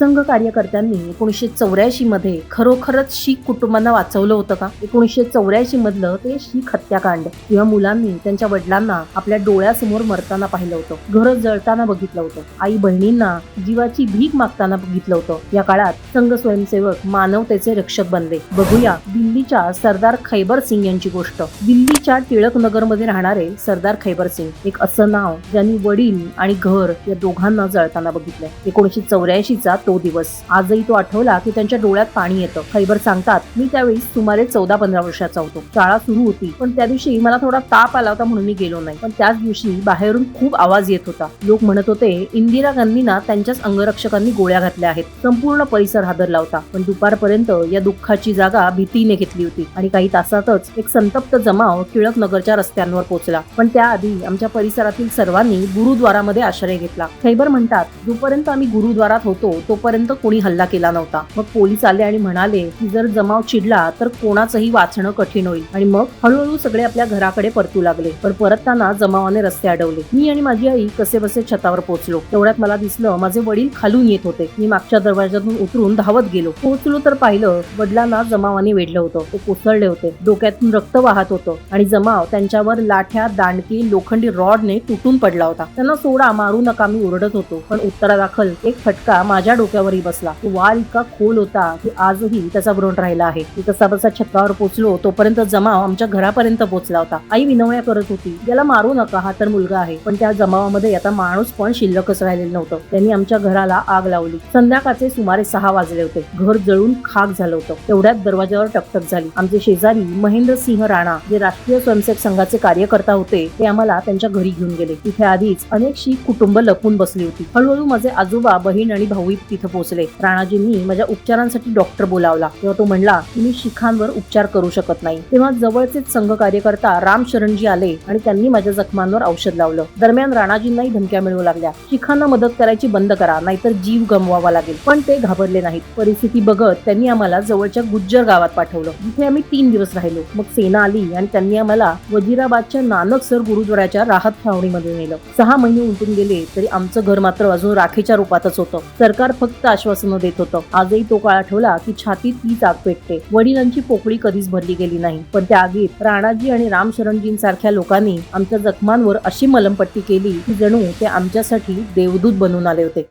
संघ कार्यकर्त्यांनी एकोणीसशे चौऱ्याऐंशी मध्ये खरोखरच शीख कुटुंबांना वाचवलं होतं का? एकोणीसशे चौऱ्याऐंशी मधलं ते शीख हत्याकांड. किंवा मुलांनी त्यांच्या वडिलांना आपल्या डोळ्यासमोर मरताना पाहिलं होतं. घर जळताना बघितलं होतं. आई बहिणींना जीवाची भीक मागताना बघितलं होतं. या काळात संघ स्वयंसेवक मानवतेचे रक्षक बनले. बघूया दिल्लीच्या सरदार खैबर सिंग यांची गोष्ट. दिल्लीच्या टिळक नगरमध्ये राहणारे सरदार खैबर सिंग. एक असं नाव ज्यांनी वडील आणि घर या दोघांना जळताना बघितलं एकोणीसशे चौऱ्याऐंशीचा तो दिवस. आजही तो आठवला की त्यांच्या डोळ्यात पाणी येतं. खैबर सांगतात मी त्यावेळी सुमारे चौदा पंधरा वर्षाचा होतो. शाळा सुरू होती. पण त्या दिवशी मला थोडा ताप आला होता म्हणून मी गेलो नाही. पण त्याच दिवशी बाहेरून खूप आवाज येत होता. लोक म्हणत होते इंदिरा गांधींना त्यांच्याच अंगरक्षकांनी गोळ्या घातल्या आहेत. संपूर्ण परिसर हादरला होता. पण दुपारपर्यंत या दुःखाची जागा भीतीने घेतली होती आणि काही तासातच एक संतप्त जमाव टिळक नगरच्या रस्त्यांवर पोहोचला पण त्याआधी आमच्या परिसरातील सर्वांनी गुरुद्वारामध्ये आश्रय घेतला. खैबर म्हणतात जोपर्यंत आम्ही गुरुद्वारात होतो तोपर्यंत कोणी हल्ला केला नव्हता. मग पोलीस आले आणि म्हणाले की जर जमाव चिडला तर कोणाचंही वाचणं कठीण होईल. आणि मग हळूहळू सगळे आपल्या घराकडे परतू लागले. पण परतताना जमावाने रस्ते अडवले. मी आणि माझी आई कसे बसे छतावर पोहोचलो. तेवढ्यात मला दिसलं माझे वडील खालून येत होते. मी मागच्या दरवाजातून उतरून धावत गेलो. पोहोचलो तर पाहिलं वडिलांना जमावाने वेढलं होतं. ते कोसळले होते. डोक्यातून रक्त वाहत होतं. आणि जमाव त्यांच्यावर लाठ्या दांडकी लोखंडी रॉडने तुटून पडला होता. त्यांना सोडा मारू नका मी ओरडत होतो. पण उत्तरादाखल एक फटका माझ्या डोक्यावरही बसला. तो वार इतका खोल होता की आजही त्याचा व्रण राहिला आहे. मी कसा बसा छतावर पोहोचलो तोपर्यंत जमाव आमच्या घरापर्यंत पोहोचला होता. आई विनवण्या करत होती याला मारू नका हा तर मुलगा आहे. पण त्या जमावामध्ये आता माणूस पण शिल्लकच राहिलेलं नव्हतं. त्यांनी आमच्या घराला आग लावली. संध्याकाळचे सुमारे सहा वाजले होते. घर जळून खाक झालं होतं. तेवढ्यात दरवाजावर टकटक झाली. आमचे शेजारी महेंद्र सिंह राणा जे राष्ट्रीय स्वयंसेवक संघाचे कार्यकर्ता होते ते आम्हाला त्यांच्या घरी घेऊन गेले. तिथे आधीच अनेक शीख कुटुंब लपून बसली होती. हळूहळू माझे आजोबा बहीण आणि भाऊ तिथे पोहोचले. राणाजींनी माझ्या उपचारांसाठी डॉक्टर बोलावला. तेव्हा तो म्हणला की मी शिखांवर उपचार करू शकत नाही. तेव्हा जवळचेच संघ कार्यकर्ता राम शरणजी आले आणि त्यांनी माझ्या जखमांवर औषध लावलं. दरम्यान राणाजींनाही धमक्या मिळू लागल्या. शिखांना मदत करायची बंद करा नाहीतर जीव गमवावा लागेल. पण ते घाबरले नाहीत. परिस्थिती बघत त्यांनी आम्हाला जवळच्या गुज्जर गावात पाठवलं. जिथे आम्ही तीन दिवस राहिलो. मग सेना आली आणि त्यांनी आम्हाला वजिराबादच्या नानक सर गुरुद्वाराच्या राहत छावणीमध्ये नेलं. सहा महिने उलटून गेले तरी आमचं घर मात्र अजून राखेच्या रूपातच होतं. सरकार फक्त आश्वासनं देत होतं. आजही तो काळ आठवला की छातीत तीच आग पेटते. वडिलांची पोकळी कधीच भरली गेली नाही. पण त्या आगीत राणाजी आणि रामशरणजींसारख्या लोकांनी आमच्या जखमांवर अशी मलमपट्टी केली की जणू ते आमच्यासाठी देवदूत बनून आले होते.